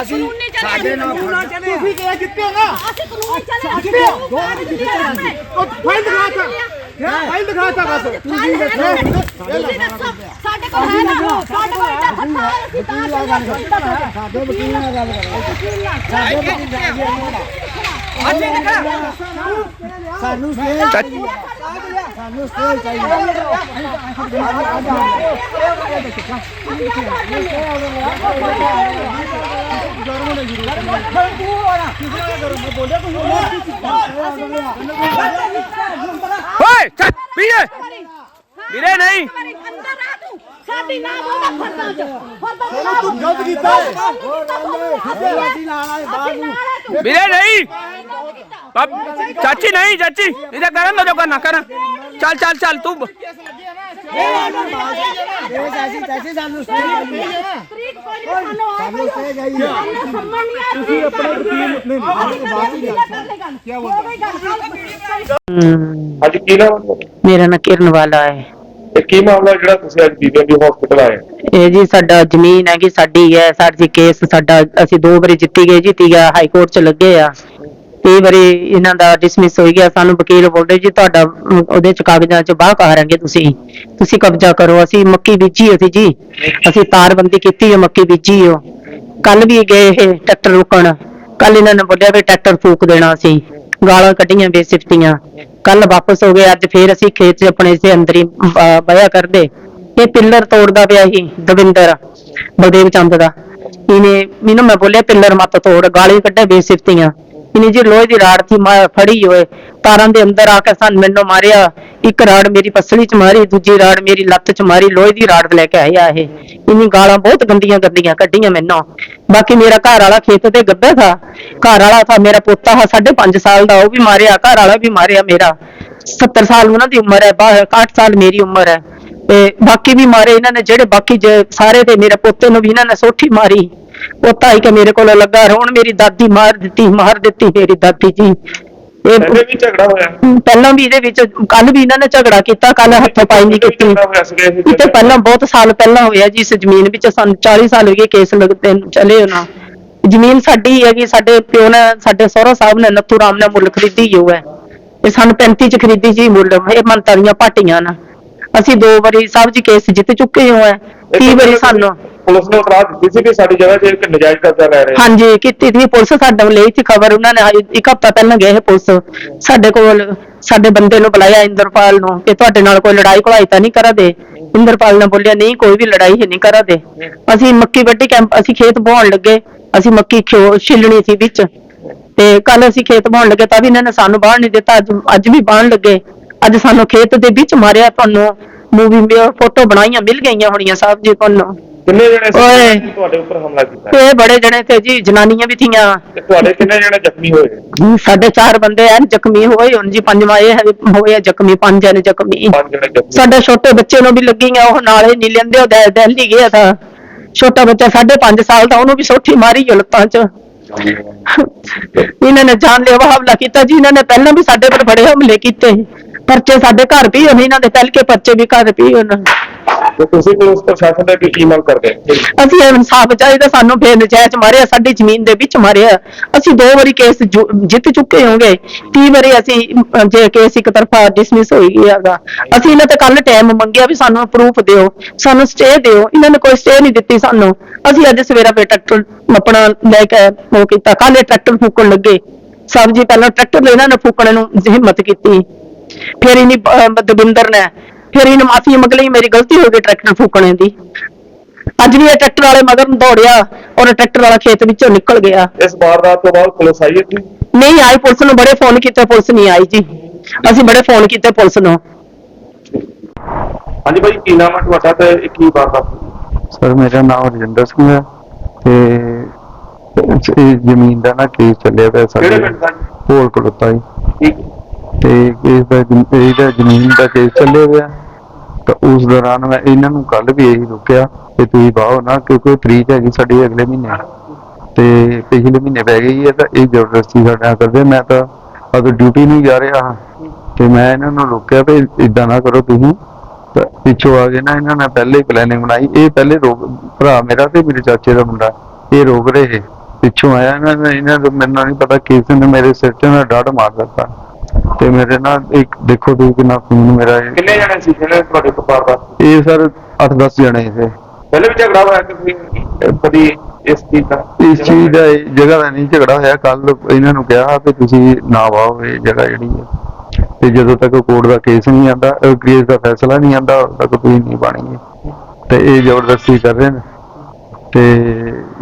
ਅਸੀਂ ਸਾਡੇ ਨਾਲ ਤੁਸੀਂ ਕਿਹਾ ਜਿੱਤੇ ਨਾ ਅਸੀਂ ਕਾਨੂੰਨ ਚੱਲੇ। ਦੋ ਜਿੱਤੇ ਫਾਈਲ ਦਿਖਾਤਾ ਫਾਈਲ ਦਿਖਾਤਾ ਬਸ। ਤੁਸੀਂ ਦੱਸੋ। ਸਾਡੇ ਕੋਲ ਹੈ ਨਾ ਸਾਡੇ ਕੋਲ ਇੰਨਾ ਖੱਤਾ ਅਸੀਂ ਤਾਂ ਸਾਡੇ ਵਕੀਲ ਨਾਲ ਗੱਲ ਕਰੋ। ਸਾਡੇ ਵਕੀਲ ਨਾਲ। ਸਾਨੂੰ ਸਟੇ ਸਾਨੂੰ ਸਟੇ ਚਾਹੀਦਾ ਓਏ ਚੱਲ ਵੀਰੇ ਵੀਰੇ ਨਹੀਂ। ਅੰਦਰ ਆ ਤੂੰ ਸਾਡੀ ਨਾ ਬੋਲਦਾ ਫਰਦਾਂ ਚ ਫਰਦਾਂ ਤੂੰ ਗਲਤ ਕੀਤਾ ਹੈ। ਅਸੀਂ ਨਾਲ ਆਏ ਬਾਹਰ ਨੂੰ। ਵੀਰੇ ਨਹੀਂ। ਬਾਬ ਚਾਚੀ ਨਹੀਂ ਚਾਚੀ। ਇਹਦਾ ਕਰਨ ਦੋ ਜੋ ਕਰਨਾ ਕਰ ਚੱਲ ਚੱਲ ਚੱਲ ਤੂੰ ਪੈਸੇ ਸਾਨੂੰ ਸਟੇ ਚਾਹੀਦੀ ਤਰੀਕ ਕੋਈ ਨਹੀਂ ਸਾਨੂੰ ਆ ਸਾਨੂੰ ਨਹੀਂ ਆ ਤੁਸੀਂ ਆਪਣੇ ਵਕੀਲ ਨੇ ਬਾਤ ਹੀ। ਗੱਲ ਕੀ ਬੋਲਦਾ ਅੱਜ ਕੀ ਨਾਮ ਹੈ ਤੁਹਾਡਾ? ਮੇਰਾ ਨਾਂ ਕਿਰਨ ਵਾਲਾ ਹੈ। ਤੇ ਕੀ ਮਾਮਲਾ ਜਿਹੜਾ ਤੁਸੀਂ ਅੱਜ ਬੀਬੀਐਮਬੀ ਹਸਪੀਟਲ ਆਏ ਇਹ ਜੀ ਸਾਡਾ ਜ਼ਮੀਨ ਹੈਗੀ ਸਾਡੀ ਹੈ ਸਾਡੀ ਕੇਸ ਸਾਡਾ ਅਸੀਂ ਦੋ ਵਾਰੀ ਜਿੱਤੀ ਗਏ ਜਿੱਤੀ ਗਿਆ ਹਾਈ ਕੋਰਟ ਚ ਲੱਗੇ ਆ। ਤੇ ਵਾਰੀ ਇਹਨਾਂ ਦਾ ਡਿਸਮਿਸ ਹੋ ਗਿਆ ਸਾਨੂੰ ਵਕੀਲ ਬੋਲਦੇ ਜੀ ਤੁਹਾਡਾ ਅਮ, ਉਹਦੇ ਚ ਕਾਗਜ਼ਾਂ ਚ ਬਾਹ ਕਰਾਂਗੇ ਤੁਸੀਂ। ਤੁਸੀਂ ਕਬਜ਼ਾ ਕਰੋ ਅਸੀਂ ਮੱਕੀ ਬੀਜੀ ਅਸੀਂ ਜੀ। ਅਸੀਂ ਤਾਰਬੰਦੀ ਕੀਤੀ ਹੈ ਮੱਕੀ ਬੀਜੀ ਹੋ ਕੱਲ ਵੀ ਗਏ ਇਹ ਟਰੈਕਟਰ ਰੁਕਣ। ਕੱਲ ਇਹਨਾਂ ਨੇ ਬੋਲਿਆ ਵੀ ਟਰੈਕਟਰ ਫੂਕ ਦੇਣਾ ਸੀ ਗਾਲਾਂ ਕੱਢੀਆਂ ਬੇਸਿਫਤੀਆਂ ਕੱਲ ਵਾਪਸ ਹੋ ਗਏ, ਅੱਜ ਫੇਰ ਅਸੀਂ ਖੇਤ 'ਚ ਆਪਣੇ ਇਸੇ ਅੰਦਰ ਹੀ ਬ- ਕਰਦੇ। ਇਹ ਪਿੱਲਰ ਤੋੜਦਾ ਪਿਆ ਸੀ ਦਵਿੰਦਰ, ਬਲਦੇਵ ਚੰਦ ਦਾ। ਇਹਨੇ, ਮੈਨੂੰ ਮੈਂ ਬੋਲਿਆ, ਪਿੱਲਰ ਮੱਤ ਤੋੜ ਗਾਲੀ ਕੱਢੇ ਬੇਸਿਫਤੀਆਂ। ਇਹਨੇ ਜੀ ਲੋਹੇ ਦੀ ਰਾੜ ਸੀ ਫੜੀ ਹੋਏ ਤਾਰਾਂ ਦੇ ਅੰਦਰ ਆ ਕੇ ਸਾਨੂੰ ਮੈਨੂੰ ਮਾਰਿਆ। ਇੱਕ ਰਾੜ ਮੇਰੀ ਪਸਲੀ 'ਚ ਮਾਰੀ, ਦੂਜੀ ਰਾੜ ਮੇਰੀ ਲੱਤ 'ਚ ਮਾਰੀ, ਲੋਹੇ ਦੀ ਰਾੜ ਲੈ ਕੇ ਆਇਆ ਇਹ। ਇਹਨੀ ਗਾਲਾਂ ਬਹੁਤ ਗੰਦੀਆਂ ਗੰਦੀਆਂ ਕੱਢੀਆਂ ਮੈਨੂੰ। ਬਾਕੀ ਮੇਰਾ ਘਰ ਵਾਲਾ ਖੇਤ ਤੇ ਗੱਬੇ ਥਾ ਘਰ ਵਾਲਾ ਥਾ ਮੇਰਾ ਪੋਤਾ ਹੈ 5.5 ਸਾਲ ਦਾ, ਉਹ ਵੀ ਮਾਰਿਆ, ਘਰ ਵਾਲਾ ਵੀ ਮਾਰਿਆ ਮੇਰਾ। 70 ਸਾਲ ਉਹਨਾਂ ਦੀ ਉਮਰ ਹੈ 60 ਸਾਲ ਮੇਰੀ ਉਮਰ ਹੈ। ਤੇ ਬਾਕੀ ਵੀ ਮਾਰੇ ਇਹਨਾਂ ਨੇ ਜਿਹੜੇ ਬਾਕੀ ਜ- ਸਾਰੇ ਤੇ ਮੇਰੇ ਪੋਤੇ ਨੂੰ ਵੀ ਇਹਨਾਂ ਨੇ ਸੋਠੀ ਮਾਰੀ। ਪੋਤਾ ਹੀ ਕਿ ਮੇਰੇ ਕੋਲ ਲੱਗਾ ਰੋਣ ਮੇਰੀ ਦਾਦੀ ਮਾਰ ਦਿੱਤੀ ਮਾਰ ਦਿੱਤੀ ਮੇਰੀ ਦਾਦੀ ਜੀ। ਇਹ ਪਹਿਲੇ ਵੀ ਝਗੜਾ ਹੋਇਆ? ਪਹਿਲਾਂ ਵੀ ਇਹਦੇ ਵਿੱਚ ਕੱਲ ਵੀ ਇਹਨਾਂ ਨੇ ਝਗੜਾ ਕੀਤਾ ਕੱਲ ਹੱਥੋਂ ਪਾਈ ਨਹੀਂ ਕੀਤੀ। ਤੇ ਪਹਿਲਾਂ ਬਹੁਤ ਸਾਲ ਪਹਿਲਾਂ ਹੋਇਆ ਜੀ ਇਸ ਜ਼ਮੀਨ ਵਿੱਚ ਸਾਨੂੰ 40 ਸਾਲ ਹੋ ਗਏ ਕੇਸ ਲੱਗਦੇ ਨੂੰ ਚਲੇ ਉਹਨਾਂ ਜ਼ਮੀਨ ਸਾਡੀ ਹੀ ਹੈਗੀ ਸਾਡੇ ਪਿਓ ਨੇ ਸਾਡੇ ਸਹੁਰਾ ਸਾਹਿਬ ਨੇ ਨੱਥੂ ਰਾਮ ਨੇ ਮੁੱਲ ਖਰੀਦੀ ਹੋ ਹੈ। ਇਹ ਸਾਨੂੰ 35 ਚ ਖਰੀਦੀ ਜੀ ਮੁੱਲ ਇਹ ਮੰਤਰੀਆਂ ਪਾਟੀਆਂ ਨਾ। ਅਸੀਂ ਦੋ ਵਾਰੀ ਸਾਹਿਬ ਜੀ ਕੇਸ ਜਿੱਤ ਚੁੱਕੇ ਹੋ ਹੈ 30 ਵਾਰੀ ਸਾਨੂੰ। ਪੁਲਿਸ ਨੇ ਇਤਲਾਹ ਦਿੱਤੀ ਸੀ ਕਿ ਸਾਡੀ ਜਗ੍ਹਾ 'ਤੇ ਇੱਕ ਨਜਾਇਜ਼ ਕਬਜ਼ਾ ਲੈ ਰਹੇ ਆ। ਹਾਂਜੀ ਕੀਤੀ ਸੀ ਪੁਲਿਸ ਸਾਡੇ ਲਈ ਸੀ ਖਬਰ ਉਹਨਾਂ ਨੇ ਆਈ- ਇੱਕ ਹਫ਼ਤਾ ਪਹਿਲਾਂ ਗਏ ਸੀ ਪੁਲਿਸ। ਸਾਡੇ ਕੋਲ ਸਾਡੇ ਬੰਦੇ ਨੂੰ ਬੁਲਾਇਆ ਇੰਦਰਪਾਲ ਨੂੰ ਕਿ ਤੁਹਾਡੇ ਨਾਲ ਕੋਈ ਲੜਾਈ ਘੁਲਾਈ ਤਾਂ ਨਹੀਂ ਕਰਾਦੇ। ਇੰਦਰਪਾਲ ਨੇ ਬੋਲਿਆ ਨਹੀਂ ਕੋਈ ਵੀ ਲੜਾਈ ਹੀ ਨਹੀਂ ਕਰਾਦੇ। ਅਸੀਂ ਮੱਕੀ ਵੱਢੀ ਕੈਂਪ ਅਸੀਂ ਖੇਤ ਬਹਾਉਣ ਲੱਗੇ। ਅਸੀਂ ਮੱਕੀ ਖਿਓ ਛਿੱਲਣੀ ਸੀ ਵਿੱਚ। ਤੇ ਕੱਲ ਅਸੀਂ ਖੇਤ ਬਹਾਉਣ ਲੱਗੇ ਤਾਂ ਵੀ ਇਹਨਾਂ ਨੇ ਸਾਨੂੰ ਬਾਹਰ ਨਹੀਂ ਦਿੱਤਾ। ਅੱਜ ਅੱਜ ਵੀ ਬਾਹਣ ਲੱਗੇ। ਅੱਜ ਸਾਨੂੰ ਖੇਤ ਦੇ ਵਿੱਚ ਮਾਰਿਆ ਤੁਹਾਨੂੰ ਮੂਵੀ ਫੋਟੋ ਬਣਾਈਆਂ ਮਿਲ ਗਈਆਂ ਹੋਣੀਆਂ ਸਾਹਿਬ ਜੀ ਤੁਹਾਨੂੰ। ਕਿੰਨੇ ਜਣੇ ਸੀ ਓਏ। ਜਿਹਨੇ ਤੁਹਾਡੇ ਉੱਪਰ ਹਮਲਾ ਕੀਤਾ? ਇਹ ਬੜੇ ਜਣੇ ਤੇ ਜੀ ਜਨਾਨੀਆਂ ਵੀ ਥੀਆਂ। ਤੇ ਤੁਹਾਡੇ ਕਿੰਨੇ ਜਣੇ ਜ਼ਖਮੀ ਹੋਏ? ਜੀ, ਸਾਡੇ ਚਾਰ ਬੰਦੇ ਐਨ ਜ਼ਖਮੀ ਹੋਏ ਹੁਣ ਜੀ ਪੰਜਵਾਂ ਇਹ ਹੈ- ਹੋਏ ਆ ਜ਼ਖਮੀ ਪੰਜ ਜਣੇ ਜ਼ਖਮੀ। ਪੰਜ ਜਣੇ ਜ਼ਖਮੀ। ਸਾਡੇ ਛੋਟੇ ਬੱਚੇ ਨੂੰ ਵੀ ਲੱਗੀਆਂ ਉਹ ਨਾਲੇ ਨਹੀਂ ਲੈਂਦੇ ਉਹ ਦੈ- ਦਿੱਲੀ ਗਿਆ ਤਾਂ। ਛੋਟਾ ਬੱਚਾ 5.5 ਸਾਲ ਦਾ ਉਹਨੂੰ ਵੀ ਸੋਠੀ ਮਾਰੀ ਲੱਤਾਂ 'ਚ। ਇਹਨਾਂ ਨੇ ਜਾਨ ਲੈਵਾ ਹਮਲਾ ਕੀਤਾ ਜੀ ਇਹਨਾਂ ਨੇ ਪਹਿਲਾਂ ਵੀ ਸਾਡੇ ਪਰ ਬੜੇ ਹਮਲੇ ਕੀਤੇ। ਪਰਚੇ ਸਾਡੇ ਘਰ ਵੀ ਹੋਣੇ ਇਹਨਾਂ ਦੇ ਪਹਿਲ ਕੇ ਪਰਚੇ ਵੀ ਘਰ ਵੀ ਹੋਣ ਤੇ ਤੁਸੀਂ ਪੁਲਿਸ ਪ੍ਰਸ਼ਾਸਨ ਦਾ ਕੀ ਮੰਗ ਕਰਦੇ ਹੋ? ਅਸੀਂ ਇਨਸਾਫ ਚਾਹੀਦਾ ਸਾਨੂੰ ਫੇਰ ਨਜਾਇਜ਼ ਮਾਰਿਆ ਸਾਡੀ ਜ਼ਮੀਨ ਦੇ ਵਿੱਚ ਮਾਰਿਆ। ਅਸੀਂ ਦੋ ਵਾਰੀ ਕੇਸ ਜਿੱਤ ਚੁੱਕੇ ਹੋਗੇ। 30 ਵਾਰੀ ਅਸੀਂ ਜੇ ਕੇਸ ਇੱਕ ਤਰਫਾ ਡਿਸਮਿਸ ਹੋਈ ਗਿਆਗਾ ਅਸੀਂ ਇਹਨਾਂ ਤੇ ਕੱਲ ਟਾਈਮ ਮੰਗਿਆ ਵੀ ਸਾਨੂੰ ਪ੍ਰੂਫ ਦਿਓ ਸਾਨੂੰ ਸਟੇ ਦਿਓ। ਇਹਨਾਂ ਨੇ ਕੋਈ ਸਟੇ ਨਹੀਂ ਦਿੱਤੀ ਸਾਨੂੰ। ਅਸੀਂ ਅੱਜ ਸਵੇਰਾ ਫੇਰ ਟਰੈਕਟਰ ਆਪਣਾ ਲੈ ਕੇ ਉਹ ਕੀਤਾ। ਕੱਲ ਟਰੈਕਟਰ ਫੂਕਣ ਲੱਗੇ। ਸਭ ਜੀ ਪਹਿਲਾਂ ਟਰੈਕਟਰ ਇਹਨਾਂ ਨੇ ਫੂਕਣ ਨੂੰ ਹਿੰਮਤ ਕੀਤੀ। ਫਿਰ ਇਹਨੀ ਦਵਿੰਦਰ ਨੇ ਫਿਰ ਇਹਨੇ ਮਾਫੀ ਮੰਗ ਲਈ ਮੇਰੀ ਗਲਤੀ ਹੋ ਗਈ ਟਰੈਕਟਰ ਫੂਕਣੇ ਦੀ। ਅੱਜ ਵੀ ਇਹ ਟਰੈਕਟਰ ਵਾਲੇ ਮਗਰ ਨੂੰ ਦੌੜਿਆ ਔਰ ਟਰੈਕਟਰ ਵਾਲਾ ਖੇਤ ਵਿੱਚੋਂ ਨਿਕਲ ਗਿਆ। ਇਸ ਵਾਰਦਾਤ ਤੋਂ ਬਾਅਦ ਪੁਲਿਸ ਆਈ ਇੱਥੇ? ਨਹੀਂ ਆਈ ਪੁਲਿਸ ਨੂੰ ਬੜੇ ਫੋਨ ਕੀਤੇ ਪੁਲਿਸ ਨਹੀਂ ਆਈ ਜੀ। ਅਸੀਂ ਬੜੇ ਫੋਨ ਕੀਤੇ ਪੁਲਿਸ ਨੂੰ। ਹਾਂਜੀ ਭਾਈ ਕੀ ਨਾਮ ਹੈ ਤੁਹਾਡਾ ਤੇ ਕੀ ਵਾਰਦਾਤ? ਸਰ ਮੇਰਾ ਨਾਮ ਰਜਿੰਦਰ ਸਿੰਘ ਹੈ ਤੇ ਇਹ ਜ਼ਮੀਨ ਦਾ ਨਾ ਕੇਸ ਚੱਲਿਆ ਪਿਆ ਕਿਹੜੇ ਸਾਡੇ ਪਿੰਡ ਦਾ ਹੋਲ ਕਲੋਤਾ ਜੀ। ਠੀਕ। ਤੇ ਕੇਸ ਦਾ ਇਹਦਾ ਜ਼ਮੀਨ ਦਾ ਕੇਸ ਚੱਲਿਆ ਪਿਆ ਤਾਂ ਉਸ ਦੌਰਾਨ ਮੈਂ ਇਹਨਾਂ ਨੂੰ ਕੱਲ ਵੀ ਇਹੀ ਰੁਕਿਆ ਕਿ ਤੁਸੀਂ ਬਾਹੋ ਨਾ, ਕਿਉਂਕਿ ਤਰੀਕ ਹੈਗੀ ਸਾਡੀ ਅਗਲੇ ਮਹੀਨੇ। ਤੇ ਪਿਛਲੇ ਮਹੀਨੇ ਪੈ ਗਈ ਹੈ ਤਾਂ ਇਹ ਜ਼ਬਰਦਸਤੀ ਸਾਡੇ ਕਰਦੇ ਮੈਂ ਤਾਂ ਆਪਣੀ ਡਿਊਟੀ ਨਹੀਂ ਜਾ ਰਿਹਾ ਹਾਂ ਤੇ ਮੈਂ ਇਹਨਾਂ ਨੂੰ ਰੋਕਿਆ ਵੀ ਇਦਾਂ ਨਾ ਕਰੋ ਤੁਸੀਂ। ਤਾਂ ਪਿੱਛੋਂ ਆ ਗਏ ਨਾ ਇਹਨਾਂ ਨੇ ਪਹਿਲੇ ਪਲੈਨਿੰਗ ਬਣਾਈ। ਇਹ ਪਹਿਲੇ ਰੋਕ ਭਰਾ ਮੇਰਾ ਤੇ ਮੇਰੇ ਚਾਚੇ ਦਾ ਮੁੰਡਾ, ਇਹ ਰੋਕ ਰਹੇ। ਪਿੱਛੋਂ ਆਇਆ ਇਹਨਾਂ ਨੇ, ਇਹਨਾਂ ਨੂੰ ਮੈਨੂੰ ਨਹੀਂ ਪਤਾ, ਕਿਸ ਨੇ ਮੇਰੇ ਸਿਰ ਤੇ ਨਾ ਡਾਢ ਮਾਰ ਦਿੱਤਾ। ਤੇ ਮੇਰੇ ਨਾਲ ਇੱਕ ਦੇਖੋ ਤੁਸੀਂ ਕਿੰਨਾ ਖੂਨ ਮੇਰਾ ਇਹ- ਕਿੰਨੇ ਜਣੇ ਸੀ ਜਿਹੜੇ ਤੁਹਾਡੇ ਪਰਿਵਾਰ ਦਾ ਇਹ ਸਰ 8-10 ਜਣੇ ਸੀ। ਪਹਿਲੇ ਵੀ ਝਗੜਾ ਹੋਇਆ ਕਿ ਕਦੀ ਇਸ ਚੀਜ਼ ਦਾ ਇਸ ਚੀਜ਼ ਦਾ ਜਗ੍ਹਾ ਦਾ ਨਹੀਂ ਝਗੜਾ ਹੋਇਆ। ਕੱਲ ਇਹਨਾਂ ਨੂੰ ਕਿਹਾ ਵੀ ਤੁਸੀਂ ਨਾ ਵਾਓ ਇਹ ਜਗ੍ਹਾ ਜਿਹੜੀ ਹੈ। ਤੇ ਜਦੋਂ ਤੱਕ ਕੋਰਟ ਦਾ ਕੇਸ ਨਹੀਂ ਆਂਦਾ ਕੇਸ ਦਾ ਫੈਸਲਾ ਨਹੀਂ ਆਂਦਾ ਉਦੋਂ ਤੱਕ ਤੁਸੀਂ ਨਹੀਂ ਬਣੇਗੇ ਤੇ ਇਹ ਜ਼ਬਰਦਸਤੀ ਕਰ ਰਹੇ ਨੇ। ਤੇ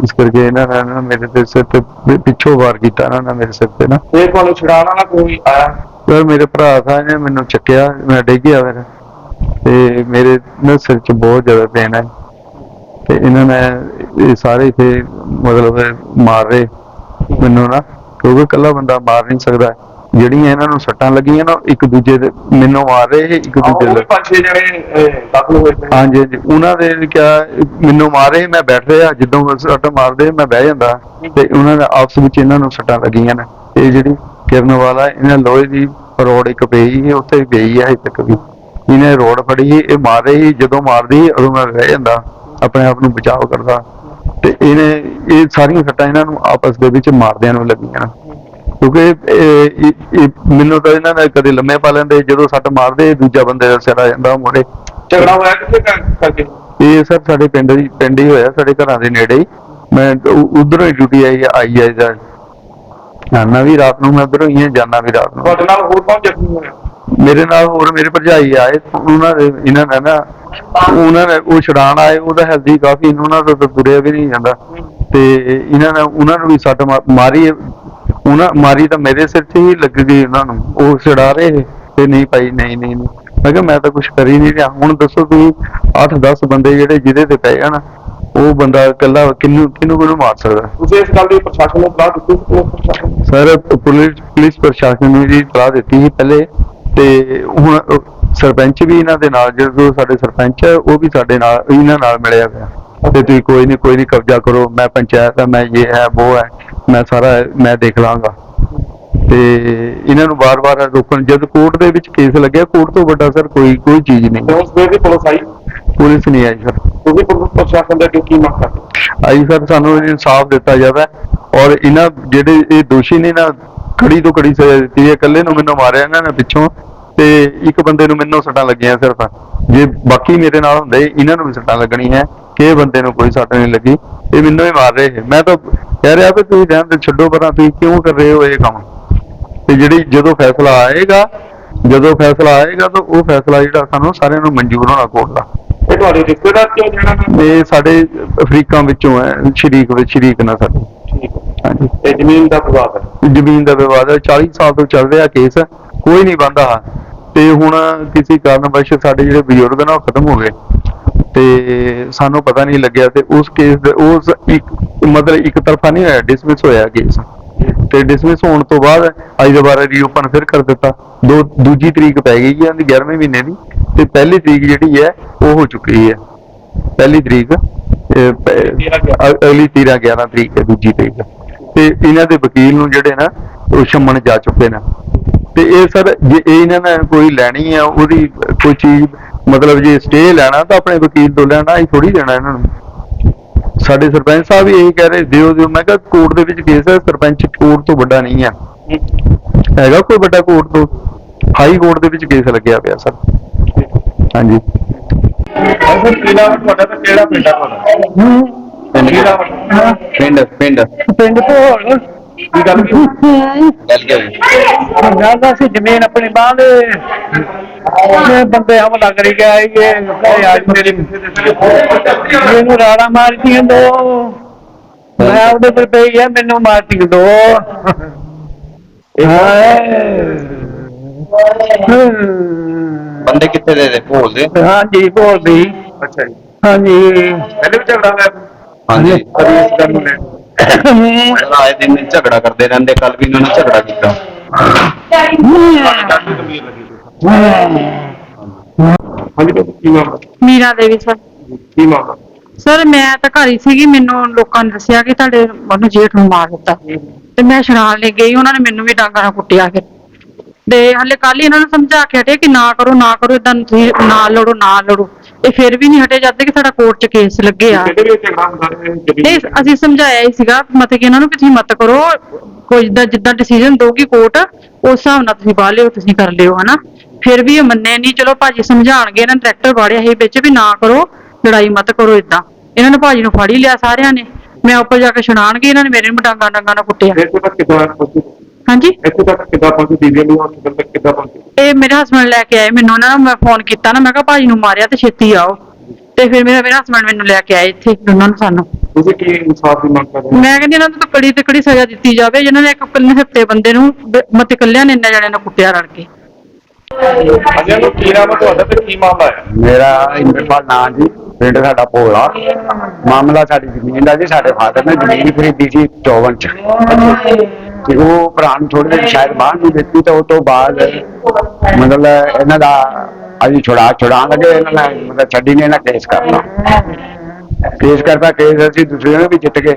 ਇਸ ਕਰਕੇ ਇਹਨਾਂ ਨੇ ਨਾ ਮੇਰੇ ਤੇ ਸਿਰ ਤੇ ਪਿ- ਪਿੱਛੋਂ ਵਾਰ ਕੀਤਾ ਇਹਨਾਂ ਨੇ ਮੇਰੇ ਸਿਰ ਤੇ ਨਾ। ਇਹ ਤੁਹਾਨੂੰ ਛਡਾਉਣ ਵਾਲਾ ਕੋਈ ਆਇਆ? ਪਰ ਮੇਰੇ ਭਰਾ ਸਾਹਿਬ ਨੇ ਮੈਨੂੰ ਚੱਕਿਆ ਮੈਂ ਡਿੱਗ ਗਿਆ ਫਿਰ। ਤੇ ਮੇਰੇ ਨਾ ਸਿਰ 'ਚ ਬਹੁਤ ਜ਼ਿਆਦਾ ਪੇਨ ਹੈ। ਤੇ ਇਹਨਾਂ ਨੇ ਇਹ ਸਾਰੇ ਇਥੇ ਮਤਲਬ ਮਾਰ ਰਹੇ ਮੈਨੂੰ ਨਾ ਕਿਉਂਕਿ ਇਕੱਲਾ ਬੰਦਾ ਮਾਰ ਨਹੀਂ ਸਕਦਾ। ਜਿਹੜੀਆਂ ਇਹਨਾਂ ਨੂੰ ਸੱਟਾਂ ਲੱਗੀਆਂ ਨਾ ਇੱਕ ਦੂਜੇ ਦੇ ਮੈਨੂੰ ਮਾਰ ਰਹੇ ਇਹ ਇੱਕ ਦੂਜੇ ਦੇ ਪੰਜ ਛੇ ਜਣੇ ਦਾਖਲ ਹੋਏ ਪਏ ਹਾਂਜੀ ਹਾਂਜੀ। ਉਹਨਾਂ ਦੇ ਕਿਹਾ ਮੈਨੂੰ ਮਾਰੇ ਮੈਂ ਬੈਠ ਰਿਹਾ ਜਦੋਂ ਸੱਟ ਮਾਰਦੇ ਮੈਂ ਬਹਿ ਜਾਂਦਾ। ਤੇ ਉਹਨਾਂ ਦੇ ਆਪਸ ਵਿੱਚ ਇਹਨਾਂ ਨੂੰ ਸੱਟਾਂ ਲੱਗੀਆਂ ਨੇ। ਇਹ ਜਿਹੜੀ ਕਿਰਨ ਵਾਲਾ ਇਹਨਾਂ ਲੋਹੇ ਦੀ ਰੋਡ ਇੱਕ ਪਈ ਹੈ ਉੱਥੇ ਗਈ ਹੈ ਹਜੇ ਤੱਕ ਵੀ। ਇਹਨੇ ਰੋਡ ਫੜੀ ਇਹ ਮਾਰ ਰਹੀ ਜਦੋਂ ਮਾਰਦੀ ਸੀ, ਉਦੋਂ ਮੈਂ ਬਹਿ ਜਾਂਦਾ ਆਪਣੇ ਆਪ ਨੂੰ ਬਚਾਅ ਕਰਦਾ। ਤੇ ਇਹਨੇ ਇਹ ਸਾਰੀਆਂ ਸੱਟਾਂ ਇਹਨਾਂ ਨੂੰ ਆਪਸ ਦੇ ਵਿੱਚ ਮਾਰਦਿਆਂ ਨੂੰ ਲੱਗੀਆਂ। ਕਿਉਂਕਿ ਮੈਨੂੰ ਤਾਂ ਇਹਨਾਂ ਨੇ ਕਦੇ ਲੰਮੇ ਪਾ ਲੈਂਦੇ ਜਦੋਂ ਸੱਟ ਮਾਰਦੇ ਦੂਜਾ ਬੰਦੇ ਦਾ ਸਿਰ ਆ ਜਾਂਦਾ ਮੋੜੇ ਝਗੜਾ ਹੋਇਆ ਕਰ- ਕਰਕੇ ਇਹ ਸਰ ਸਾਡੇ ਪਿੰਡ ਦੀ ਪਿੰਡ ਹੀ ਹੋਇਆ ਸਾਡੇ ਘਰਾਂ ਦੇ ਨੇੜੇ ਹੀ। ਮੈਂ ਉਧਰੋਂ ਹੀ ਡਿਊਟੀ ਆਈ ਆਈ ਹੈ ਜਾਂ ਜਾਣਾ ਵੀ ਰਾਤ ਨੂੰ ਮੈਂ ਉਧਰੋਂ ਹੀ ਹਾਂ ਜਾਣਾ ਵੀ ਰਾਤ ਨੂੰ। ਤੁਹਾਡੇ ਨਾਲ ਹੋਰ ਕੌਣ ਜ਼ਖਮੀ ਹੋਇਆ? ਮੇਰੇ ਨਾਲ ਹੋਰ ਮੇਰੇ ਭਰਜਾਈ ਆਏ ਉਹਨਾਂ ਦੇ ਇਹਨਾਂ ਨੇ ਨਾ ਉਹਨਾਂ ਨੇ ਉਹ ਛਡਾਣ ਆਏ ਉਹਦਾ ਹੈਲਦੀ ਕਾਫੀ ਉਹਨਾਂ ਤੋਂ ਤਾਂ ਤੁਰਿਆ ਵੀ ਨਹੀਂ ਜਾਂਦਾ। ਤੇ ਇਹਨਾਂ ਨੇ ਉਹਨਾਂ ਨੂੰ ਵੀ ਸੱਟ ਮਾਰੀ ਹੈ। ਉਹਨਾਂ ਮਾਰੀ ਤਾਂ ਮੇਰੇ ਸਿਰ 'ਚ ਹੀ ਲੱਗ ਗਈ ਉਹਨਾਂ ਨੂੰ ਉਹ ਛਡਾ ਰਹੇ ਤੇ ਨਹੀਂ ਭਾਈ ਨਹੀਂ ਨਹੀਂ ਨਹੀਂ। ਮੈਂ ਕਿਹਾ ਮੈਂ ਤਾਂ ਕੁਝ ਕਰ ਹੀ ਨਹੀਂ ਰਿਹਾ। ਹੁਣ ਦੱਸੋ ਤੁਸੀਂ 8-10 ਬੰਦੇ ਜਿਹੜੇ ਜਿਹਦੇ ਤੇ ਪਏ ਆ ਨਾ ਉਹ ਬੰਦਾ ਇਕੱਲਾ ਕਿੰਨੂੰ ਕਿਹਨੂੰ ਕਿਹਨੂੰ ਮਾਰ ਸਕਦਾ? ਤੁਸੀਂ ਇਸ ਗੱਲ ਦੀ ਪ੍ਰਸ਼ਾਸਨ ਨੂੰ ਸਲਾਹ ਦਿੱਤੀ? ਸਰ ਪੁਲਿਸ ਪੁਲਿਸ ਪ੍ਰਸ਼ਾਸਨ ਨੂੰ ਜੀ ਸਲਾਹ ਦਿੱਤੀ ਸੀ ਪਹਿਲੇ ਤੇ ਹੁਣ ਸਰਪੰਚ ਵੀ ਇਹਨਾਂ ਦੇ ਨਾਲ ਜਦੋਂ ਸਾਡੇ ਸਰਪੰਚ ਹੈ ਉਹ ਵੀ ਸਾਡੇ ਨਾਲ ਇਹਨਾਂ ਨਾਲ ਮਿਲਿਆ ਹੋਇਆ ਤੇ ਤੁਸੀਂ ਕੋਈ ਨਹੀਂ ਕੋਈ ਨਹੀਂ ਕਬਜ਼ਾ ਕਰੋ ਮੈਂ ਪੰਚਾਇਤ ਹੈ ਮੈਂ ਇਹ ਹੈ ਉਹ ਹੈ ਮੈਂ ਸਾਰਾ ਮੈਂ ਦੇਖ ਲਾਂਗਾ। ਤੇ ਇਹਨਾਂ ਨੂੰ ਵਾਰ-ਵਾਰ ਰੋਕਣ ਜਦ ਕੋਰਟ ਦੇ ਵਿੱਚ ਕੇਸ ਲੱਗਿਆ ਕੋਰਟ ਤੋਂ ਵੱਡਾ ਸਰ ਕੋਈ ਕੋਈ ਚੀਜ਼ ਨਹੀਂ। ਉਸ ਵੇਲੇ ਦੀ ਪੁਲਿਸ ਆਈ? ਪੁਲਿਸ ਨਹੀਂ ਆਈ ਸਰ। ਤੁਸੀਂ ਪੁਲਿਸ ਪ੍ਰਸ਼ਾਸਨ ਦੇ ਅੱਗੇ ਕੀ ਮੰਗ ਕਰਦੇ? ਆਈ ਸਰ ਸਾਨੂੰ ਇਨਸਾਫ ਦਿੱਤਾ ਜਾਵੇ ਔਰ ਇਹਨਾਂ ਜਿਹੜੇ ਇਹ ਦੋਸ਼ੀ ਨੇ ਨਾ ਕੜੀ ਤੋਂ ਕੜੀ ਸਜ਼ਾ ਦਿੱਤੀ ਹੈ ਇਕੱਲੇ ਨੂੰ ਮੈਨੂੰ ਮਾਰਿਆ ਇਹਨਾਂ ਨੇ ਪਿੱਛੋਂ ਤੇ ਇੱਕ ਬੰਦੇ ਨੂੰ ਮੈਨੂੰ ਸੱਟਾਂ ਲੱਗੀਆਂ ਸਿਰਫ। ਜੇ ਬਾਕੀ ਮੇਰੇ ਨਾਲ ਹੁੰਦੇ ਇਹਨਾਂ ਨੂੰ ਵੀ ਸੱਟਾਂ ਲੱਗਣੀ ਹੈ ਕਿ ਇਹ ਬੰਦੇ ਨੂੰ ਕੋਈ ਸੱਟ ਨਹੀਂ ਲੱਗੀ ਇਹ ਮੈਨੂੰ ਹੀ ਮਾਰ ਰਹੇ ਮੈਂ ਤਾਂ ਕਹਿ ਰਿਹਾ ਵੀ ਤੁਸੀਂ ਰਹਿਣ ਦੇ ਛੱਡੋ ਪਰਾਂ ਤੁਸੀਂ ਕਿਉਂ ਕਰ ਰਹੇ ਹੋ ਇਹ ਕੰਮ? ਤੇ ਜਿਹੜੀ ਜਦੋਂ ਫੈਸਲਾ ਆਏਗਾ ਜਦੋਂ ਫੈਸਲਾ ਆਏਗਾ ਤਾਂ ਉਹ ਫੈਸਲਾ ਜਿਹੜਾ ਸਾਨੂੰ ਸਾਰਿਆਂ ਨੂੰ ਮਨਜ਼ੂਰ ਹੋਣਾ ਕੋਰਟ ਦਾ ਇਹ ਤੁਹਾਡੇ ਰਿਸ਼ਤੇਦਾਰ ਕਿਉਂ ਨਾ? ਇਹ ਸਾਡੇ ਅਫਰੀਕਾ ਵਿੱਚੋਂ ਹੈ ਸ਼ਰੀਕ ਵਿੱਚ ਸ਼ਰੀਕ ਨਾ ਸਾਡੇ। ਹਾਂਜੀ। ਤੇ ਜ਼ਮੀਨ ਦਾ ਵਿਵਾਦ ਹੈ? ਜ਼ਮੀਨ ਦਾ ਵਿਵਾਦ ਹੈ 40 ਸਾਲ ਤੋਂ ਚੱਲ ਰਿਹਾ ਕੇਸ ਕੋਈ ਨਹੀਂ ਬੰਦਾ ਤੇ ਹੁਣ ਕਿਸੇ ਕਾਰਨਵਸ਼ ਸਾਡੇ ਜਿਹੜੇ ਬਜ਼ੁਰਗ ਨੇ ਉਹ ਖਤਮ ਹੋ ਗਏ। ਤੇ ਸਾਨੂੰ ਪਤਾ ਨਹੀਂ ਲੱਗਿਆ ਤੇ ਉਸ ਕੇਸ ਦੇ ਉਸ ਇੱਕ ਮਤਲਬ ਇੱਕ ਤਰਫਾ ਨਹੀਂ ਹੋਇਆ ਡਿਸਮਿਸ ਹੋਇਆ ਕੇਸ ਤੇ ਡਿਸਮਿਸ ਹੋਣ ਤੋਂ ਬਾਅਦ ਅੱਜ ਦੁਬਾਰਾ ਰੀਓਪਨ ਫਿਰ ਕਰ ਦਿੱਤਾ। ਦੋ, ਦੂਜੀ ਤਰੀਕ ਪੈ ਗਈ ਹੈ 11ਵੇਂ ਮਹੀਨੇ ਦੀ। ਤੇ ਪਹਿਲੀ ਤਰੀਕ ਜਿਹੜੀ ਹੈ, ਉਹ ਹੋ ਚੁੱਕੀ ਹੈ। ਪਹਿਲੀ ਤਰੀਕ ਇਹ ਅਗਲੀ 13 11 ਤਰੀਕ ਹੈ, ਦੂਜੀ ਤਰੀਕ। ਤੇ ਇਹਨਾਂ ਦੇ ਵਕੀਲ ਨੂੰ ਜਿਹੜੇ ਨਾ, ਉਹ ਸ਼ੰਮਣ ਜਾ ਚੁੱਕੇ ਨੇ। ਤੇ ਇਹ ਸਰ, ਜੇ ਇਹਨਾਂ ਨੇ ਕੋਈ ਲੈਣੀ ਆ, ਉਹਦੀ ਕੋਈ ਚੀਜ਼ ਮਤਲਬ ਜੇ ਸਟੇ ਲੈਣਾ ਤਾਂ ਆਪਣੇ ਵਕੀਲ ਤੋਂ ਲੈਣਾ ਹੀ ਥੋੜੀ ਦੇਣਾ ਇਹਨਾਂ ਨੂੰ। ਸਾਡੇ ਸਰਪੰਚ ਸਾਹਿਬ ਵੀ ਇਹੀ ਕਹਿ ਰਹੇ ਦਿਓ ਦਿਓ। ਮੈਂ ਕਿਹਾ ਕੋਰਟ ਦੇ ਵਿੱਚ ਕੇਸ ਹੈ ਸਰਪੰਚ ਕੋਰਟ ਤੋਂ ਵੱਡਾ ਨਹੀਂ ਆ। ਹੈਗਾ ਕੋਈ ਵੱਡਾ ਕੋਰਟ ਤੋਂ? ਹਾਈ ਕੋਰਟ ਦੇ ਵਿੱਚ ਕੇਸ ਲੱਗਿਆ ਪਿਆ ਸਰ। ਹਾਂਜੀ। ਸਰ ਕੀ ਨਾਮ ਹੈ ਤੁਹਾਡਾ ਤੇ ਕਿਹੜਾ ਪਿੰਡ ਹੈ। ਤੁਹਾਡਾ ਪਿੰਡ ਪਿੰਡ। ਪਿੰਡ ਤੋਂ ਕੀ ਗੱਲ ਕੀ ਗੱਲ ਕੀ ਜਾਂਦਾ ਸੀ ਜ਼ਮੀਨ ਆਪਣੀ ਬਾਹ ਦੇ। ਇਹ ਬੰਦੇ ਹਮਲਾ ਕਰੀ ਗਿਆ ਇਹ ਅੱਜ ਮੇਰੀ ਮੈਨੂੰ ਰਾੜਾ ਮਾਰਤੀਆਂ ਦੋ। ਮੈਂ ਉਹਦੇ ਪਰ ਪਈ ਗਿਆ ਮੈਨੂੰ ਮਾਰਤੀਆਂ ਦੋ। ਬੰਦੇ ਕਿੱਥੇ ਦੇ ਦੇ ਭੋਲ ਦੇ? ਹਾਂਜੀ ਬੋਲਦੀ ਅੱਛਾ ਜੀ। ਹਾਂਜੀ। ਪਹਿਲੇ ਵੀ ਝਗੜਾ ਹੋਇਆ? ਹਾਂਜੀ। ਕਦੀ ਇਸ ਗੱਲ ਨੂੰ ਲੈ ਕੇ? ਆਏ ਦਿਨ ਝਗੜਾ ਕਰਦੇ ਰਹਿੰਦੇ ਕੱਲ ਵੀ ਇਹਨਾਂ ਨੇ ਝਗੜਾ ਕੀਤਾ। ਹਾਂਜੀ ਬਾਬੂ, ਕੀ ਮਾਮਲਾ ਮੀਰਾ ਦੇਵੀ ਸਰ। ਕੀ ਮਾਮਲਾ ਸਰ ਮੈਂ ਤਾਂ ਘਰ ਹੀ ਸੀਗੀ ਮੈਨੂੰ ਲੋਕਾਂ ਨੇ ਦੱਸਿਆ ਕਿ ਤੁਹਾਡੇ ਉਹਨੂੰ ਜੇਠ ਨੂੰ ਮਾਰ ਦਿੱਤਾ। ਤੇ ਮੈਂ ਛਡਾਣ ਲਈ ਗਈ ਉਹਨਾਂ ਨੇ ਮੈਨੂੰ ਵੀ ਡਾਂਗਾਂ ਨਾਲ ਕੁੱਟਿਆ ਫਿਰ। ਤੇ ਹਲੇ ਕੱਲ ਹੀ ਇਹਨਾਂ ਨੂੰ ਸਮਝਾ ਕੇ ਹਟੇ ਕਿ ਨਾ ਕਰੋ ਨਾ ਕਰੋ ਇਦਾਂ ਤੁਸੀਂ ਨਾ ਲੜੋ ਨਾ ਲੜੋ। ਇਹ ਫਿਰ ਵੀ ਨਹੀਂ ਹਟੇ ਜਦ ਤੱਕ ਸਾਡਾ ਕੋਰਟ 'ਚ ਕੇਸ ਲੱਗੇ ਆ। ਕਿਹਦੇ ਵਿੱਚ ਝਗੜਾ ਹੁੰਦਾ ਹੈ ਨਹੀਂ ਅਸੀਂ ਸਮਝਾਇਆ ਹੀ ਸੀਗਾ ਮਤਲਬ ਕਿ ਇਹਨਾਂ ਨੂੰ ਕਿ ਤੁਸੀਂ ਮਤ ਕਰੋ ਕੋਈ ਜਿੱਦਾਂ ਜਿੱਦਾਂ ਡਿਸੀਜਨ ਦੋਗੀ ਕੋਰਟ ਉਸ ਹਿਸਾਬ ਨਾਲ ਤੁਸੀਂ ਬਾਹ ਲਿਓ ਤੁਸੀਂ ਕਰ ਲਿਓ ਹਨਾ। ਫਿਰ ਵੀ ਇਹ ਮੰਨੇ ਨਹੀਂ ਚਲੋ ਭਾਜੀ ਸਮਝਾਣਗੇ ਇਹਨਾਂ ਨੇ ਟਰੈਕਟਰ ਵਾੜਿਆ ਸੀ ਵਿੱਚ ਵੀ ਨਾ ਕਰੋ ਲੜਾਈ ਮਤ ਕਰੋ ਇਦਾਂ ਇਹਨਾਂ ਨੇ ਭਾਜੀ ਨੂੰ ਫੜ ਹੀ ਲਿਆ ਸਾਰਿਆਂ ਨੇ। ਮੈਂ ਉੱਪਰ ਜਾ ਕੇ ਛੁਡਾਣਗੇ ਇਹਨਾਂ ਨੇ ਮੇਰੇ ਨੂੰ ਡਾਂਗਾ ਡਾਂਗਾ ਨਾਲ ਕੁੱਟਿਆ। ਕਿੱਦਾਂ? ਹਾਂਜੀ? ਇੱਥੇ ਤੱਕ ਕਿੱਦਾਂ ਪਹੁੰਚੀ? ਦੀਦੀ ਨੂੰ ਹਸਪਤਾਲ ਤੱਕ ਕਿੱਦਾਂ ਪਹੁੰਚੀ? ਇਹ ਮੇਰੇ ਹਸਬੰਡ ਲੈ ਕੇ ਆਏ ਮੈਨੂੰ ਨਾ ਮੈਂ ਫੋਨ ਕੀਤਾ ਨਾ ਮੈਂ ਕਿਹਾ ਭਾਜੀ ਨੂੰ ਮਾਰਿਆ ਤੇ ਛੇਤੀ ਆਓ। ਤੇ ਫਿਰ ਮੇਰਾ ਮੇਰਾ ਹਸਬੰਡ ਮੈਨੂੰ ਲੈ ਕੇ ਆਏ ਇੱਥੇ ਦੋਨਾਂ ਨੂੰ ਸਾਨੂੰ। ਤੁਸੀਂ ਕੀ ਇਨਸਾਫ ਦੀ ਮੰਗ ਕਰ ਰਹੇ ਹੋ? ਮੈਂ ਕਹਿੰਦੀ ਇਹਨਾਂ ਨੂੰ ਤਾਂ ਕੜੀ ਤੇ ਕੜੀ ਸਜ਼ਾ ਦਿੱਤੀ ਜਾਵੇ ਜਿਨ੍ਹਾਂ ਨੇ ਇੱਕ ਕੱਲੇ ਹਫ਼ਤੇ ਬੰਦੇ ਨੂੰ ਬ- ਮਤੇ ਕੱਲਿਆਂ ਨੇ ਇੰਨੇ ਜਣਿਆਂ ਨੂੰ ਕੁੱਟਿਆ ਰਲ ਕੇ। ਅਜੇ ਨੂੰ ਕੀ ਨਾਮ ਹੈ ਤੁਹਾਡਾ ਤੇ ਕੀ ਮਾਮਲਾ ਹੈ? ਮੇਰਾ ਇੰਦਰਪਾਲ ਨਾਂ ਜੀ ਪਿੰਡ ਸਾਡਾ ਭੋਲਾ। ਮਾਮਲਾ ਸਾਡੀ ਜ਼ਮੀਨ ਦਾ ਜੀ ਸਾਡੇ ਫਾਦਰ ਨੇ ਜ਼ਮੀਨ ਖਰੀਦੀ ਸੀ 54 ਚ। ਤੇ ਉਹ ਭਰਾ ਨੂੰ ਥੋੜੇ ਦਿਨ ਸ਼ਾਇਦ ਬਾਹਰ ਨੂੰ ਦਿੱਤੀ ਤਾਂ ਉਹ ਤੋਂ ਬਾਅਦ ਮਤਲਬ ਇਹਨਾਂ ਦਾ ਅਸੀਂ ਛੁੜਾ ਛੁਡਾਉਣ ਲੱਗੇ ਇਹਨਾਂ ਨੇ ਮਤਲਬ ਛੱਡੀ ਨੇ ਇਹਨਾਂ ਕੇਸ ਕਰਤਾ। ਕੇਸ ਕਰਤਾ ਕੇਸ ਅਸੀਂ ਦੂਸਰੇ ਨੂੰ ਵੀ ਜਿੱਤ ਗਏ।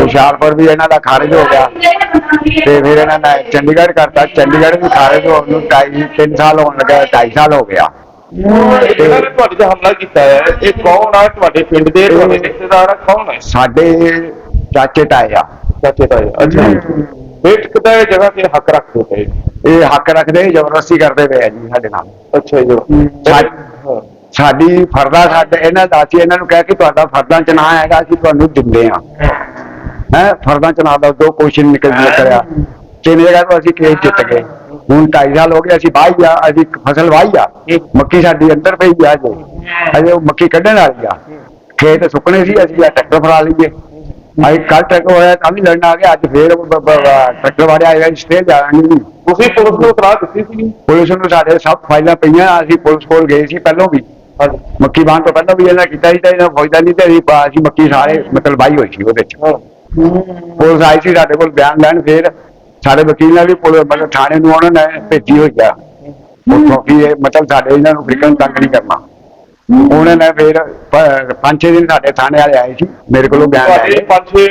ਹੁਸ਼ਿਆਰਪੁਰ ਵੀ ਇਹਨਾਂ ਦਾ ਖਾਰਜ ਹੋ ਗਿਆ। ਤੇ ਫਿਰ ਇਹਨਾਂ ਨੇ ਚੰਡੀਗੜ੍ਹ ਕਰਤਾ। ਚੰਡੀਗੜ੍ਹ ਵੀ ਖਾਰਜ ਹੋਣ ਨੂੰ 2.5 3 ਸਾਲ ਹੋਣ ਲੱਗਾ 2.5 ਸਾਲ ਹੋ ਗਿਆ। ਇਹਨਾਂ ਨੇ ਤੁਹਾਡੇ ਤੇ ਹਮਲਾ ਕੀਤਾ ਹੈ। ਇਹ ਕੌਣ ਆ? ਤੁਹਾਡੇ ਪਿੰਡ ਦੇ ਤੁਹਾਡੇ ਰਿਸ਼ਤੇਦਾਰ ਕੌਣ ਹੈ? ਸਾਡੇ ਚਾਚੇ ਤਾਏ ਆ। ਚਾਚੇ ਤਾਏ ਅੱਛਾ। ਵੇਟ ਕਿਦਾਂ ਇਹ ਜਗ੍ਹਾ ਤੇ ਹੱਕ ਰੱਖਦੇ ਪਏ ਇਹ ਹੱਕ ਰੱਖਦੇ ਜ਼ਬਰਦਸਤੀ ਕਰਦੇ ਪਏ ਆ ਜੀ ਸਾਡੇ ਨਾਲ। ਅੱਛਾ ਜੀ। ਸਾ- ਹਾਂ। ਸਾਡੀ ਫਰਦਾ ਸਾਡੇ ਇਹਨਾਂ ਦਾ ਅਸੀਂ ਇਹਨਾਂ ਨੂੰ ਕਹਿ ਕਿ ਤੁਹਾਡਾ ਫਰਦਾਂ ਚ ਨਾਂ ਹੈਗਾ ਅਸੀਂ ਤੁਹਾਨੂੰ ਦਿੰਦੇ ਆ ਹੈ ਫਰਦਾਂ ਚ ਨਾਂ ਦਾ ਜੋ ਕੁਐਸਚਨ ਨਿਕਲ ਨਿਕਲਿਆ ਤਿੰਨ ਜਗ੍ਹਾ ਤੋਂ ਅਸੀਂ ਕੇਸ ਜਿੱਤ ਗਏ। ਹੁਣ 2.5 ਸਾਲ ਹੋ ਗਏ ਅਸੀਂ ਵਾਹੀ ਆ ਅਸੀਂ ਫਸਲ ਵਾਹੀ ਆ। ਮੱਕੀ ਸਾਡੀ ਅੰਦਰ ਪਈ ਆ ਜੇ ਅਜੇ ਉਹ ਮੱਕੀ ਕੱਢਣ ਵਾਲੀ ਆ। ਖੇਤ ਸੁੱਕਣੇ ਸੀ ਅਸੀਂ ਆ ਟਰੈਕਟਰ ਫੜਾ ਲਈਏ। ਅਸੀਂ ਕੱਲ ਟਰੈਕਟਰ ਹੋਇਆ ਤਾਂ ਵੀ ਲੜਨ ਆ ਗਏ ਅੱਜ ਫੇਰ ਬ- ਬ- ਬ- ਟਰੈਕਟਰ ਵਾਲੇ ਆਏ ਆ ਸਟੇ ਜਾਣਗੇ ਨਹੀਂ ਤੁਸੀਂ ਪੁਲਿਸ ਨੂੰ ਇਤਲਾਹ ਦਿੱਤੀ ਸੀ ਪੁਲਿਸ ਨੂੰ ਸਾਡੇ ਸਭ ਫਾਈਲਾਂ ਪਈਆਂ ਅਸੀਂ ਪੁਲਿਸ ਕੋਲ ਗਏ ਸੀ ਪਹਿਲਾਂ ਵੀ। ਹਾਂਜੀ। ਮੱਕੀ ਬਾਣ ਤੋਂ ਪਹਿਲਾਂ ਵੀ ਇਹਨਾਂ ਕੀਤਾ ਸੀ ਤਾਂ ਇਹਨਾਂ ਫੌਜਦਾ ਨਹੀਂ ਤੇ ਅਸੀਂ ਅਸੀਂ ਮੱਕੀ ਸਾਰੇ ਮਤਲਬ ਬਾਈ ਹੋਈ ਸੀ ਉਹਦੇ ਚ। ਹਾਂ। ਪੁਲਿਸ ਆਈ ਸੀ ਸਾਡੇ ਕੋਲ ਬਿਆਨ ਲੈਣ ਫਿਰ ਸਾਡੇ ਵਕੀਲ ਨੇ ਵੀ ਪੁਲਿਸ ਮਤਲਬ ਥਾਣੇ ਨੂੰ ਉਹਨਾਂ ਨੇ ਭੇਜੀ ਹੋਈ ਆ। ਉੱਥੋਂ ਵੀ ਇਹ ਮਤਲਬ ਸਾਡੇ ਇਹਨਾਂ ਨੂੰ ਫਿਕਰ ਤੰਗ ਨਹੀਂ ਕਰਨਾ। ਉਹਨਾਂ ਨੇ ਫਿਰ ਪ- ਪੰਜ ਛੇ ਦਿਨ ਸਾਡੇ ਥਾਣੇ ਵਾਲੇ ਆਏ ਸੀ ਮੇਰੇ ਕੋਲੋਂ ਬਿਆਨ ਲੈ ਤੁਹਾਡੇ ਗਏ ਪੰਜ ਛੇ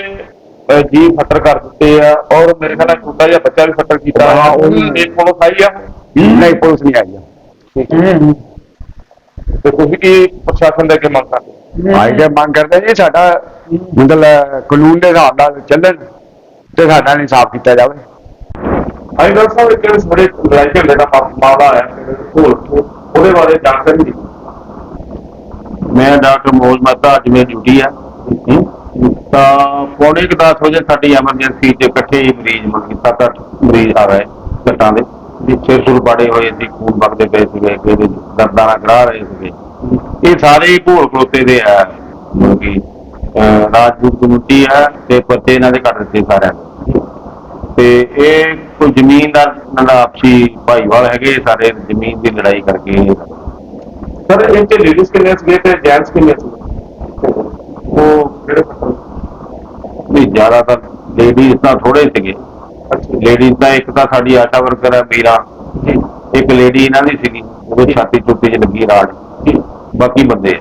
ਅਹ, ਜੀ ਫੱਟਰ ਕਰ ਦਿੱਤੇ ਆ ਔਰ ਮੇਰੇ ਖਿਆਲ ਨਾਲ ਛੋਟਾ ਜਿਹਾ ਬੱਚਾ ਵੀ ਫੱਟਰ ਕੀਤਾ। ਹਾਂ, ਹੈ ਉਹ- ਇਹ ਪੁਲਿਸ ਆਈ ਆ? ਨਹੀਂ ਪੁਲਿਸ ਨਹੀਂ ਆਈ। ਤੇ ਤੁਸੀਂ ਕੀ ਪ੍ਰਸ਼ਾਸਨ ਦੇ ਅੱਗੇ ਮੰਗ ਕਰਦੇ? ਆਈ ਕੇ ਮੰਗ ਕਰਦੇ ਜੀ ਸਾਡਾ ਮਤਲਬ ਕਾਨੂੰਨ ਦੇ ਹਿਸਾਬ ਨਾਲ ਚੱਲਣ ਤੇ ਸਾਡਾ ਇਨਸਾਫ ਕੀਤਾ ਜਾਵੇ। ਅਸੀਂ ਡਾਕਟਰ ਸਾਹਿਬ ਇੱਕ ਸਾਡੇ ਲੜਾਈ ਝਗੜੇ ਦਾ ਮਾ- ਮਾਮਲਾ ਆਇਆ ਉਹਦੇ ਬਾਰੇ ਜਾਣਕਾਰੀ ਦਿਓ। ਮੈਂ ਡਾਕਟਰ ਮੋਲ ਮਹਿਤਾ ਅੱਜ ਮੇਰੀ ਡਿਊਟੀ ਆ। ਤਾਂ ਪੌਣੇ ਕੁ ਦਸ ਵਜੇ ਸਾਡੀ ਐਮਰਜੈਂਸੀ 'ਚ ਇਕੱਠੇ ਮਰੀਜ਼ ਮਤਲਬ ਕਿ ਸੱਤ ਅੱਠ ਮਰੀਜ਼ ਆ ਰਹੇ ਸੱਟਾਂ ਦੇ। ਸਿਰ ਸੁਰ ਪਾੜੇ ਹੋਏ ਸੀ ਖੂਨ ਵਗਦੇ ਪਏ ਸੀਗੇ ਕਿਸੇ ਦਰਦਾਂ ਨਾਲ ਗੜਾ ਰਹੇ ਸੀਗੇ। ਇਹ ਸਾਰੇ ਹੀ ਭੋਲ ਖਲੋਤੇ ਦੇ ਆ। ਮਤਲਬ ਕਿ ਅਹ, ਰਾਜਪੂਤ ਕਮਿਊਨਿਟੀ ਆ ਤੇ ਪੱਤੇ ਇਹਨਾਂ ਦੇ ਕੱਟ ਦਿੱਤੇ ਸਾਰਿਆਂ ਦੇ ਤੇ ਇਹ ਕੋਈ ਜ਼ਮੀਨ ਦਾ ਆਪਸੀ ਭਾਈਵਾਲ ਹੈਗੇ ਸਾਰੇ ਜ਼ਮੀਨ ਦੀ ਲੜਾਈ ਕਰਕੇ ਤੇ ਲੇਡੀਜ਼ ਕਿੰਨੇ ਸੀਗੇ ਤੇ ਜੈਂਟਸ ਕਿੰਨੇ ਸੀ ਉਹ ਕਿਹੜੇ ਫੱਟਰ ਨਹੀਂ ਜ਼ਿਆਦਾਤਰ ਲੇਡੀਜ਼ ਤਾਂ ਥੋੜੇ ਸੀਗੇ। ਲੇਡੀਜ਼ ਤਾਂ ਇੱਕ ਤਾਂ ਸਾਡੀ ਆਸ਼ਾ ਵਰਕਰ ਹੈ ਮੀਰਾ। ਇੱਕ ਲੇਡੀ ਇਹਨਾਂ ਦੀ ਸੀਗੀ ਉਹਦੇ ਛਾਤੀ ਚੁੱਟੀ 'ਚ ਲੱਗੀ ਰਾੜ ਬਾਕੀ ਬੰਦੇ ਆ।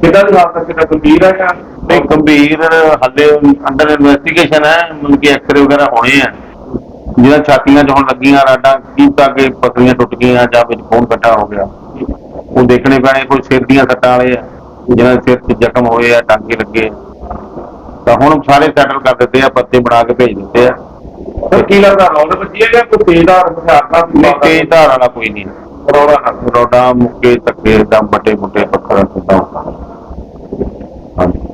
ਕਿੱਦਾਂ ਦੀ ਹਾਲਤ ਕਿੱਦਾਂ ਗੰਭੀਰ ਹੈ ਜਾਂ ਨਹੀਂ ਗੰਭੀਰ ਹੱਲੇ ਅੰਡਰ ਇਨਵੈਸਟੀਗੇਸ਼ਨ ਹੈ ਮਤਲਬ ਕਿ ਐਕਸਰੇ ਵਗੈਰਾ ਹੋਣੇ ਆ। ਜਿਹਨਾਂ ਛਾਤੀਆਂ 'ਚ ਹੁਣ ਲੱਗੀਆਂ ਰਾਡਾਂ ਕੀ ਤਾਂ ਕਿ ਪਸਲੀਆਂ ਟੁੱਟ ਗਈਆਂ ਜਾਂ ਵਿੱਚ ਖੂਨ ਇਕੱਠਾ ਹੋ ਗਿਆ। ਉਹ ਦੇਖਣੇ ਪੈਣੇ ਕੋਈ ਸਿਰ ਦੀਆਂ ਸੱਟਾਂ ਵਾਲੇ ਆ ਜਿਹਨਾਂ ਦੇ ਸਿਰ 'ਚ ਜ਼ਖਮ ਹੋਏ ਆ ਟਾਂਕੇ ਲੱਗੇ। ਤਾਂ ਹੁਣ ਸਾਰੇ ਸੈਟਲ ਕਰ ਦਿੱਤੇ ਆ ਪੱਤੇ ਬਣਾ ਕੇ ਭੇਜ ਦਿੱਤੇ ਆ। ਸਰ ਕੀ ਲੱਗਦਾ ਰੌਂਡ ਵੱਜੀ ਜਾਂ ਕੋਈ ਤੇਜ਼ਦਾਰ ਹਥਿਆਰ ਨਾਲ ਨਹੀਂ ਤੇਜ਼ ਧਾਰ ਵਾਲਾ ਕੋਈ ਨਹੀਂ। ਰੌੜਾ ਨਾਲ। ਰੋਡਾ ਮੁੱਕੇ ਧੱਕੇ ਦਮ ਬੱਟੇ ਮੁੱਟੇ ਪੱਥਰ ਸਿੱਧਾ ਹਾਂਜੀ।